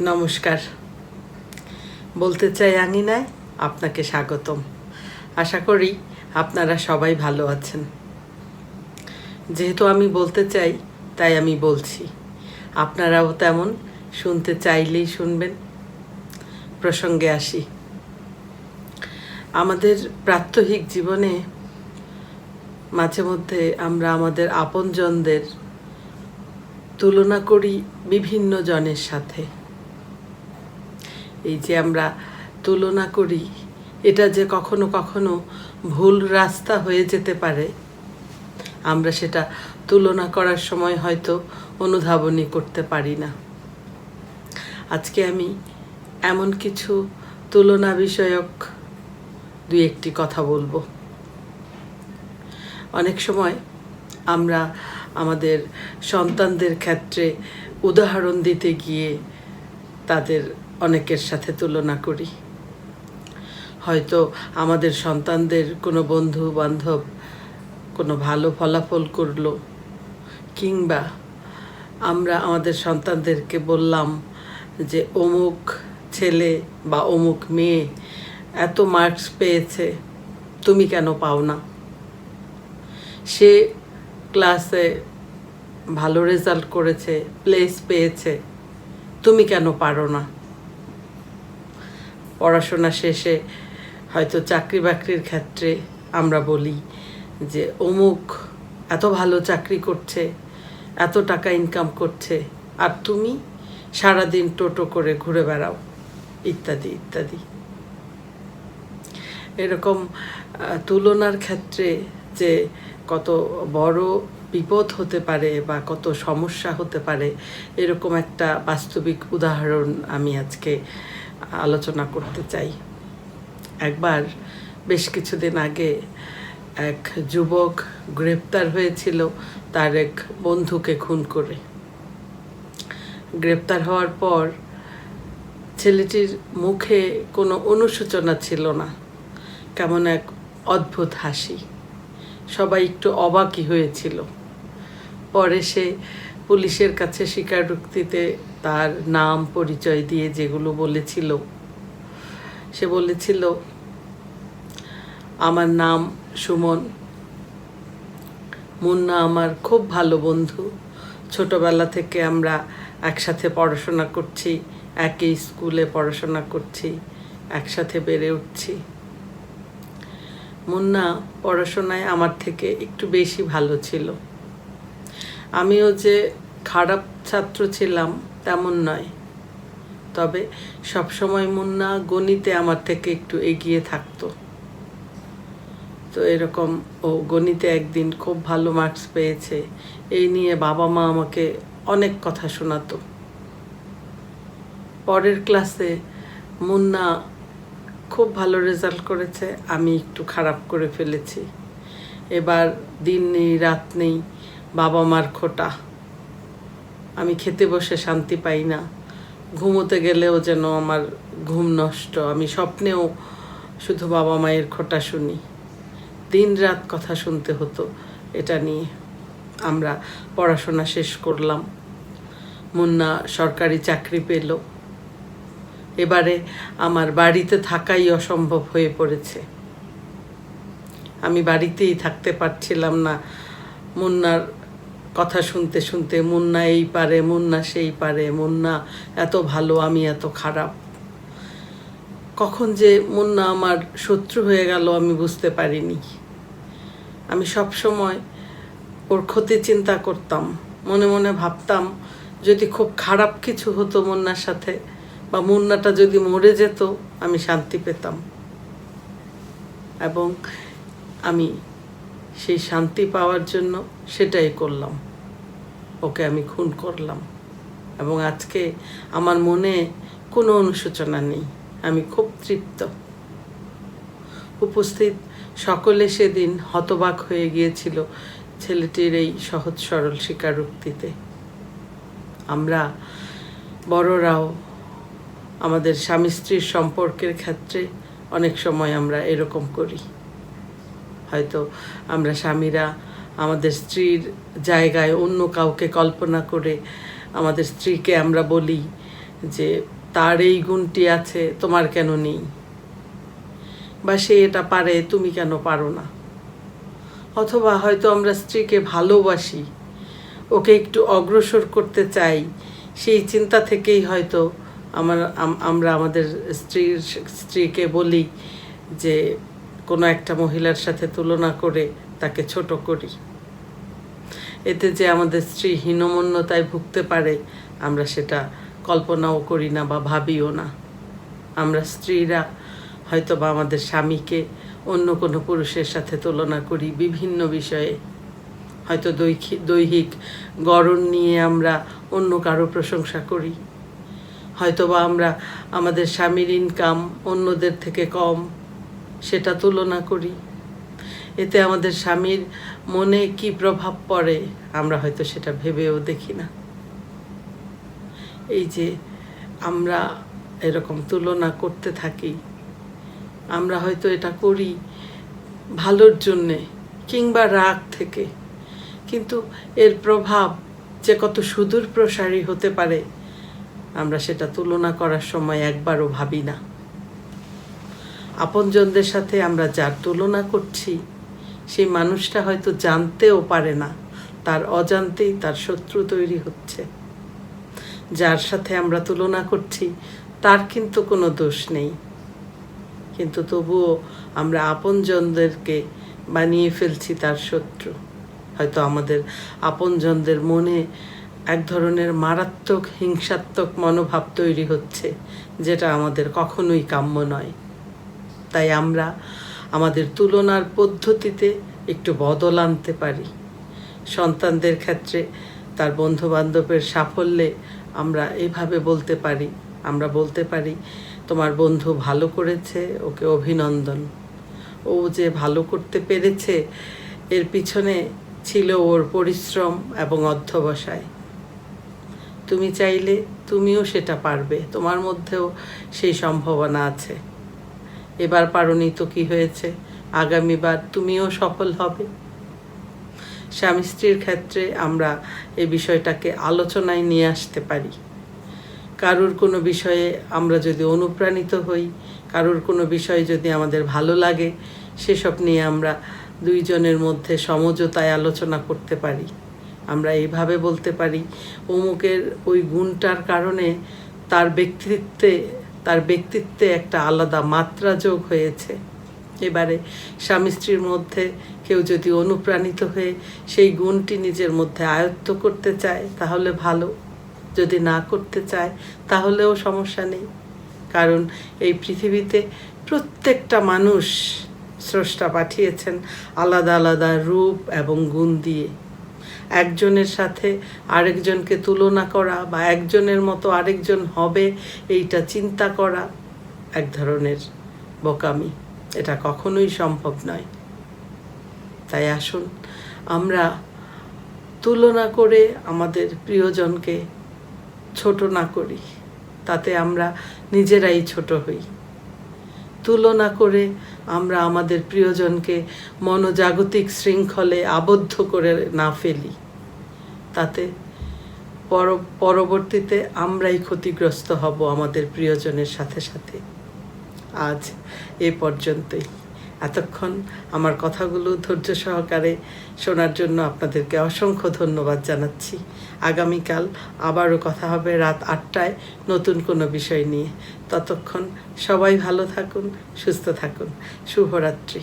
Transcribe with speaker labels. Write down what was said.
Speaker 1: নমস্কার। বলতে চাই আঙিনায় আপনাকে স্বাগতম। আশা করি আপনারা সবাই ভালো আছেন। যেহেতু আমি বলতে চাই, তাই আমি বলছি। আপনারাও তেমন শুনতে চাইলেই শুনবেন। প্রসঙ্গে আসি। আমাদের প্রাত্যহিক জীবনে মাঝে মধ্যে আমরা আমাদের আপনজনদের তুলনা করি বিভিন্ন জনের সাথে। এই যে আমরা তুলনা করি, এটা যে কখনো কখনো ভুল রাস্তা হয়ে যেতে পারে, আমরা সেটা তুলনা করার সময় হয়তো অনুধাবনী করতে পারি না। আজকে আমি এমন কিছু তুলনা বিষয়ক দুই একটি কথা বলব। অনেক সময় আমরা আমাদের সন্তানদের ক্ষেত্রে উদাহরণ দিতে গিয়ে তাদের অনেকের সাথে তুলনা করি। হয়তো আমাদের সন্তানদের কোনো বন্ধু বান্ধব কোনো ভালো ফলাফল করল, কিংবা আমরা আমাদের সন্তানদেরকে বললাম যে, অমুক ছেলে বা অমুক মেয়ে এত মার্কস পেয়েছে, তুমি কেন পাও না? সে ক্লাসে ভালো রেজাল্ট করেছে প্লেস পেয়েছে, তুমি কেন পারো না? পড়াশোনা শেষে হয়তো চাকরি বাকরির ক্ষেত্রে আমরা বলি যে অমুক এত ভালো চাকরি করছে, এত টাকা ইনকাম করছে, আর তুমি সারাদিন টোটো করে ঘুরে বেড়াও, ইত্যাদি ইত্যাদি। এরকম তুলনার ক্ষেত্রে যে কত বড় বিপদ হতে পারে বা কত সমস্যা হতে পারে, এরকম একটা বাস্তবিক উদাহরণ আমি আজকে আলোচনা করতে চাই। একবার বেশ কিছুদিন আগে এক যুবক গ্রেপ্তার হয়েছিল তার এক বন্ধুকে খুন করে। গ্রেপ্তার হওয়ার পর ছেলেটির মুখে কোনো অনুশোচনা ছিল না, কেমন এক অদ্ভুত হাসি। সবাই একটু অবাকই হয়েছিল। পরে সে পুলিশের কাছে স্বীকারোক্তিতে তার নাম পরিচয় দিয়ে যেগুলো বলেছিল। সে বলেছিল, আমার নাম সুমন। মুন্না আমার খুব ভালো বন্ধু। ছোটবেলা থেকে আমরা একসাথে পড়াশোনা করছি, একই স্কুলে পড়াশোনা করছি, একসাথে বেড়ে উঠছি। মুন্না পড়াশোনায় আমার থেকে একটু বেশি ভালো ছিল। আমিও যে খারাপ ছাত্র ছিলাম তেমন নয়। তবে সবসময় মুন্না গণিতে আমার থেকে একটু এগিয়ে থাকতো। তো এরকম ও গণিতে একদিন খুব ভালো মার্কস পেয়েছে, এই নিয়ে বাবা মা আমাকে অনেক কথা শোনাতো। পরের ক্লাসে মুন্না খুব ভালো রেজাল্ট করেছে, আমি একটু খারাপ করে ফেলেছি। এবার দিন নেই, রাত নেই বাবা মার খোটা। আমি খেতে বসে শান্তি পাই না। ঘুমোতে গেলেও যেন আমার ঘুম নষ্ট। আমি স্বপ্নেও শুধু বাবা মায়ের খোটা শুনি। দিন রাত কথা শুনতে হতো এটা নিয়ে। আমরা পড়াশোনা শেষ করলাম। মুন্না সরকারি চাকরি পেল। এবারে আমার বাড়িতে থাকাই অসম্ভব হয়ে পড়েছে। আমি বাড়িতেই থাকতে পারছিলাম না। মুন্নার কথা শুনতে শুনতে মুন্না এই পারে মুন্না সেই পারে মুন্না এত ভালো, আমি এত খারাপ। কখন যে মুন্না আমার শত্রু হয়ে গেল আমি বুঝতে পারিনি। আমি সব সময় ওর ক্ষতি চিন্তা করতাম, মনে মনে ভাবতাম, যদি খুব খারাপ কিছু হতো মুন্নার সাথে বা মুন্নাটা যদি মরে যেত, আমি শান্তি পেতাম। এবং আমি সেই শান্তি পাওয়ার জন্য সেটাই করলাম। ওকে আমি খুন করলাম। এবং আজকে আমার মনে কোনো অনুশোচনা নেই। আমি খুব তৃপ্ত। উপস্থিত সকলে সেদিন হতবাক হয়ে গিয়েছিল ছেলেটির এই সহজ সরল স্বীকারোক্তিতে। আমরা বড়রাও আমাদের স্বামী স্ত্রীর সম্পর্কের ক্ষেত্রে অনেক সময় আমরা এরকম করি। হয়তো আমরা স্বামীরা আমাদের স্ত্রীর জায়গায় অন্য কাউকে কল্পনা করে আমাদের স্ত্রীকে আমরা বলি যে, তার এই গুণটি আছে, তোমার কেন নেই? বা, সে এটা পারে, তুমি কেন পারো না? অথবা হয়তো আমরা স্ত্রীকে ভালোবাসি, ওকে একটু অগ্রসর করতে চাই, সেই চিন্তা থেকেই হয়তো আমার আমরা আমাদের স্ত্রীর, স্ত্রীকে বলি যে, কোনো একটা মহিলার সাথে তুলনা করে তাকে ছোট করি। এতে যে আমাদের স্ত্রী হীনমন্যতায় ভুগতে পারে, আমরা সেটা কল্পনাও করি না বা ভাবিও না। আমরা স্ত্রীরা হয়তো বা আমাদের স্বামীকে অন্য কোনো পুরুষের সাথে তুলনা করি বিভিন্ন বিষয়ে। হয়তো দৈহিক গড়ন নিয়ে আমরা অন্য কারও প্রশংসা করি। হয়তোবা আমরা আমাদের স্বামীর ইনকাম অন্যদের থেকে কম, সেটা তুলনা করি। এতে আমাদের স্বামীর মনে কি প্রভাব পড়ে, আমরা হয়তো সেটা ভেবেও দেখি না। এই যে আমরা এরকম তুলনা করতে থাকি, আমরা হয়তো এটা করি ভালোর জন্যে কিংবা রাগ থেকে, কিন্তু এর প্রভাব যে কত সুদূর প্রসারী হতে পারে, আমরা সেটা তুলনা করার সময় একবারও ভাবি না। আপনজনদের সাথে আমরা যার তুলনা করছি সেই মানুষটা হয়তো জানতেও পারে না। তার অজান্তেই তার শত্রু তৈরি হচ্ছে। যার সাথে আমরা তুলনা করছি, তার কিন্তু কোনো দোষ নেই। কিন্তু তবুও আমরা আপনজনদেরকে বানিয়ে ফেলছি তার শত্রু। হয়তো আমাদের আপনজনদের মনে এক ধরনের মারাত্মক, হিংসাত্মক মনোভাব তৈরি হচ্ছে, যেটা আমাদের কখনোই কাম্য নয়। তাই আমরা আমাদের তুলনার পদ্ধতিতে একটু বদল আনতে পারি। সন্তানদের ক্ষেত্রে তার বন্ধু বান্ধবের সাফল্যে আমরা এভাবে বলতে পারি, আমরা বলতে পারি, তোমার বন্ধু ভালো করেছে, ওকে অভিনন্দন। ও যে ভালো করতে পেরেছে, এর পিছনে ছিল ওর পরিশ্রম এবং অধ্যবসায়। তুমি চাইলে তুমিও সেটা পারবে, তোমার মধ্যেও সেই সম্ভাবনা আছে। এবার পারোনি তো কি হয়েছে? আগামীবার তুমিও সফল হবে। স্বামী স্ত্রীর ক্ষেত্রে আমরা এ বিষয়টাকে আলোচনায় নিয়ে আসতে পারি। কারুর কোনো বিষয়ে আমরা যদি অনুপ্রাণিত হই, কারুর কোনো বিষয় যদি আমাদের ভালো লাগে, সেসব নিয়ে আমরা দুইজনের মধ্যে সমঝোতায় আলোচনা করতে পারি। আমরা এইভাবে বলতে পারি, অমুকের ওই গুণটার কারণে তার ব্যক্তিত্বে তার ব্যক্তিত্বে একটা আলাদা মাত্রা যোগ হয়েছে। এবারে স্বামী স্ত্রীর মধ্যে কেউ যদি অনুপ্রাণিত হয়ে সেই গুণটি নিজের মধ্যে আয়ত্ত করতে চায়, তাহলে ভালো। যদি না করতে চায়, তাহলেও সমস্যা নেই। কারণ এই পৃথিবীতে প্রত্যেকটা মানুষ স্রষ্টা পাঠিয়েছেন আলাদা আলাদা রূপ এবং গুণ দিয়ে। একজনের সাথে আরেকজনকে তুলনা করা বা একজনের মতো আরেকজন হবে, এইটা চিন্তা করা এক ধরনের বোকামি। এটা কখনোই সম্ভব নয়। তাই আসুন, আমরা তুলনা করে আমাদের প্রিয়জনকে ছোট না করি, তাতে আমরা নিজেরাই ছোট হই। তুলনা করে আমরা আমাদের প্রিয়জনকে মনোজাগতিক শৃঙ্খলে আবদ্ধ করে না ফেলি। তাতে পর, পরবর্তীতে আমরাই ক্ষতিগ্রস্ত হব আমাদের প্রিয়জনের সাথে সাথে। আজ এ পর্যন্তই। এতক্ষণ আমার কথাগুলো ধৈর্য সহকারে শোনার জন্য আপনাদেরকে অসংখ্য ধন্যবাদ জানাচ্ছি। আগামীকাল আবারও কথা হবে রাত আটটায় নতুন কোনো বিষয় নিয়ে। ততক্ষণ সবাই ভালো থাকুন, সুস্থ থাকুন। শুভরাত্রি।